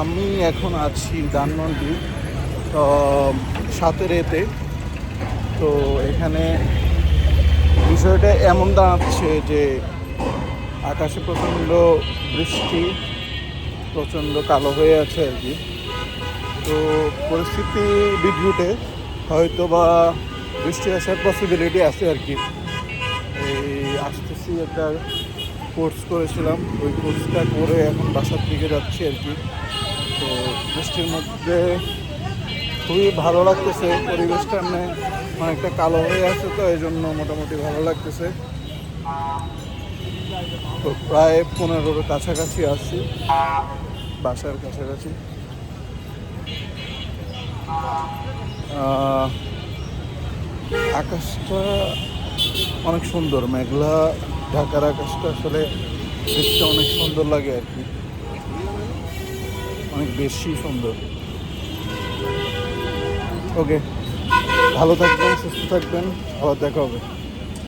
আমি এখন আছি ধানমন্ডি সাতের এতে। তো, এখানে বিষয়টা এমন দাঁড়াচ্ছে যে, আকাশে প্রচণ্ড বৃষ্টি, প্রচণ্ড কালো হয়ে আছে আর কি। তো, পরিস্থিতি বিদ্যুটে হয়তো বা বৃষ্টি আসার পসিবিলিটি আছে আর কি। এই আসতেছি একটা কোর্স করেছিলাম, ওই কোর্সটা করে এখন বাসার দিকে যাচ্ছি আর কি। তো বৃষ্টির মধ্যে খুবই ভালো লাগতেছে, পরিবেশটা মানে অনেকটা কালো হয়ে আছে তো এই জন্য মোটামুটি ভালো লাগতেছে। তো প্রায় পনেরোর কাছাকাছি আছি, বাসার কাছাকাছি। আকাশটা অনেক সুন্দর, মেঘলা, ঢাকার আকাশটা আসলে দেখতে অনেক সুন্দর লাগে আর কি। অনেক বেশি সুন্দর। ওকে ভালো থাকবেন সুস্থ থাকবেন আবার দেখা হবে।